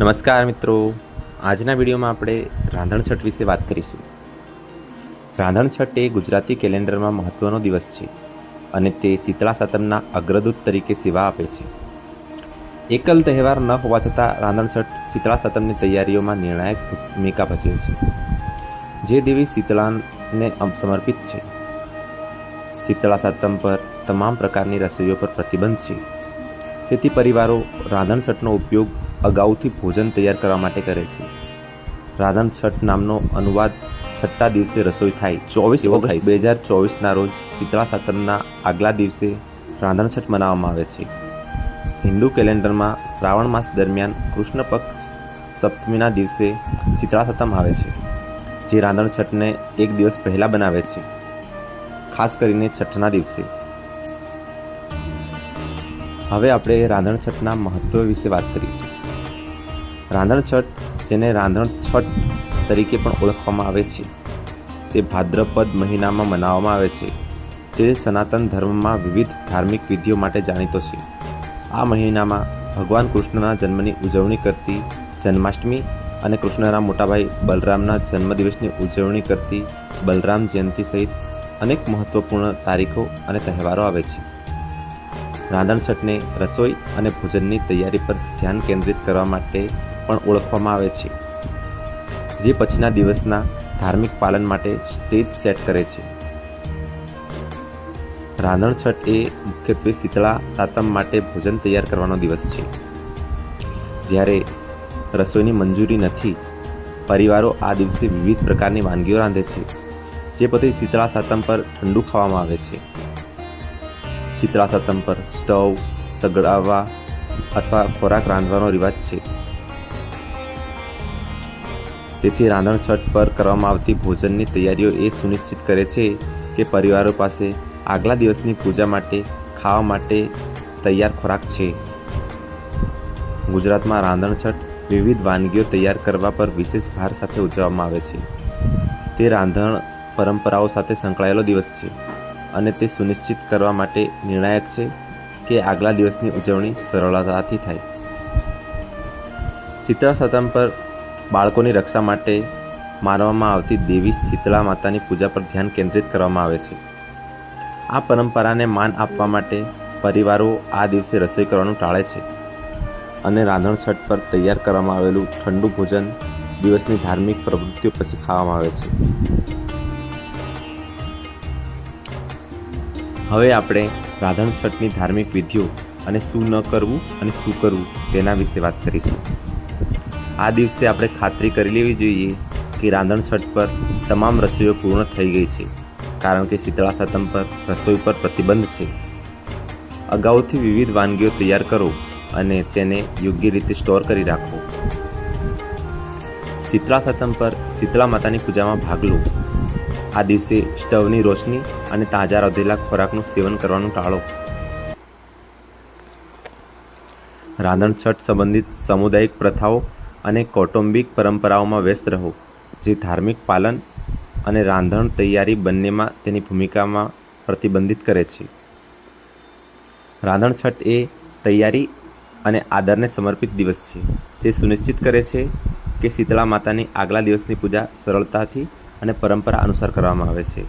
નમસ્કાર મિત્રો. આજના વિડીયોમાં આપણે રાંધણ છઠ વિશે વાત કરીશું. રાંધણ છઠ એ ગુજરાતી કેલેન્ડરમાં મહત્ત્વનો દિવસ છે અને તે શીતળા સાતમના અગ્રદૂત તરીકે સેવા આપે છે. એકલ તહેવાર ન હોવા છતાં રાંધણ છઠ શીતળા સાતમની તૈયારીઓમાં નિર્ણાયક ભૂમિકા ભજવે છે. જે દેવી શીતળાને સમર્પિત છે. શીતળા સાતમ પર તમામ પ્રકારની રસોઈઓ પર પ્રતિબંધ છે. તેથી પરિવારો રાંધણ છઠનો ઉપયોગ અગાઉથી ભોજન તૈયાર કરવા માટે કરે છે. રાંધણ છઠ નામનો અનુવાદ છઠ્ઠા દિવસે રસોઈ થાય. ચોવીસ ઓગસ્ટ. બે હજાર ચોવીસના રોજ શીતળા સાતમના આગલા દિવસે રાંધણ છઠ મનાવવામાં આવે છે. હિન્દુ કેલેન્ડરમાં શ્રાવણ માસ દરમિયાન કૃષ્ણ પક્ષ સપ્તમીના દિવસે શીતળા સતમ આવે છે જે રાંધણ છઠને એક દિવસ પહેલાં બનાવે છે ખાસ કરીને છઠ્ઠના દિવસે. હવે આપણે રાંધણ છઠના મહત્વ વિશે વાત કરીશું. રાંધણ છઠ, જેને રાંધણ છઠ તરીકે પણ ઓળખવામાં આવે છે, તે ભાદ્રપદ મહિનામાં મનાવવામાં આવે છે, જે સનાતન ધર્મમાં વિવિધ ધાર્મિક વિધિઓ માટે જાણીતો છે. આ મહિનામાં ભગવાન કૃષ્ણના જન્મની ઉજવણી કરતી જન્માષ્ટમી અને કૃષ્ણના મોટાભાઈ બલરામના જન્મદિવસની ઉજવણી કરતી બલરામ જયંતિ સહિત અનેક મહત્વપૂર્ણ તારીખો અને તહેવારો આવે છે. રાંધણ છઠને રસોઈ અને ભોજનની તૈયારી પર ધ્યાન કેન્દ્રિત કરવા માટે પણ ઓળખવામાં આવે છે, જે પછીના દિવસના ધાર્મિક પાલન માટે સ્ટેજ સેટ કરે છે. રાંધણ છઠ એ મુખ્યત્વે શીતળા, સાતમ માટે ભોજન તૈયાર કરવાનો દિવસ છે. જ્યારે રસોઈની મંજૂરી નથી, પરિવારો આ દિવસે વિવિધ પ્રકારની વાનગીઓ રાંધે છે, જે પછી શીતળા, સાતમ પર ઠંડુ ખાવામાં આવે છે. શીતળા, સાતમ પર સ્ટવ સગડાવવા અથવા ખોરાક રાંધવાનો રિવાજ છે. તેથી રાંધણ છઠ પર કરવામાં આવતી ભોજનની તૈયારીઓ એ સુનિશ્ચિત કરે છે કે પરિવારો પાસે આગલા દિવસની પૂજા માટે, ખાવા માટે તૈયાર ખોરાક છે. ગુજરાતમાં રાંધણ છઠ વિવિધ વાનગીઓ તૈયાર કરવા પર વિશેષ ભાર સાથે ઉજવવામાં આવે છે. તે રાંધણ પરંપરાઓ સાથે સંકળાયેલો દિવસ છે અને તે સુનિશ્ચિત કરવા માટે નિર્ણાયક છે કે આગલા દિવસની ઉજવણી સરળતાથી થાય. શીતળા સતમ પર બાળકોની રક્ષા માટે માનવામાં આવતી દેવી શીતળા માતાની પૂજા પર ધ્યાન કેન્દ્રિત કરવામાં આવે છે. આ પરંપરાને માન આપવા માટે પરિવારો આ દિવસે રસોઈ કરવાનું ટાળે છે અને રાંધણ છઠ પર તૈયાર કરવામાં આવેલું ઠંડુ ભોજન દિવસની ધાર્મિક પ્રવૃત્તિઓ પછી ખાવામાં આવે છે. હવે આપણે રાંધણ છઠની ધાર્મિક વિધિઓ અને શું ન કરવું અને શું કરવું તેના વિશે વાત કરીશું. આ દિવસે આપણે ખાતરી કરી લેવી જોઈએ કે રાંધણ છઠ પર તમામ રસોઈઓ પૂર્ણ થઈ ગઈ છે, કારણ કે શીતળા સાતમ પર રસોઈ પર પ્રતિબંધ છે. અગાઉથી વિવિધ વાનગીઓ તૈયાર કરો અને તેને યોગ્ય રીતે સ્ટોર કરી રાખો. શીતળા સાતમ પર શીતળા માતાની પૂજામાં ભાગ લો. આ દિવસે સ્ટવની રોશની અને તાજા રાંધેલા ખોરાકનું સેવન કરવાનું ટાળો. રાંધણ છઠ સંબંધિત સામુદાયિક પ્રથાઓ અને કૌટુંબિક પરંપરાઓમાં વ્યસ્ત રહો, જે ધાર્મિક પાલન અને રાંધણ તૈયારી બંનેમાં તેની ભૂમિકામાં પ્રતિબંધિત કરે છે. રાંધણ છઠ એ તૈયારી અને આદરને સમર્પિત દિવસ છે, જે સુનિશ્ચિત કરે છે કે શીતળા માતાની આગલા દિવસની પૂજા સરળતાથી અને પરંપરા અનુસાર કરવામાં આવે છે.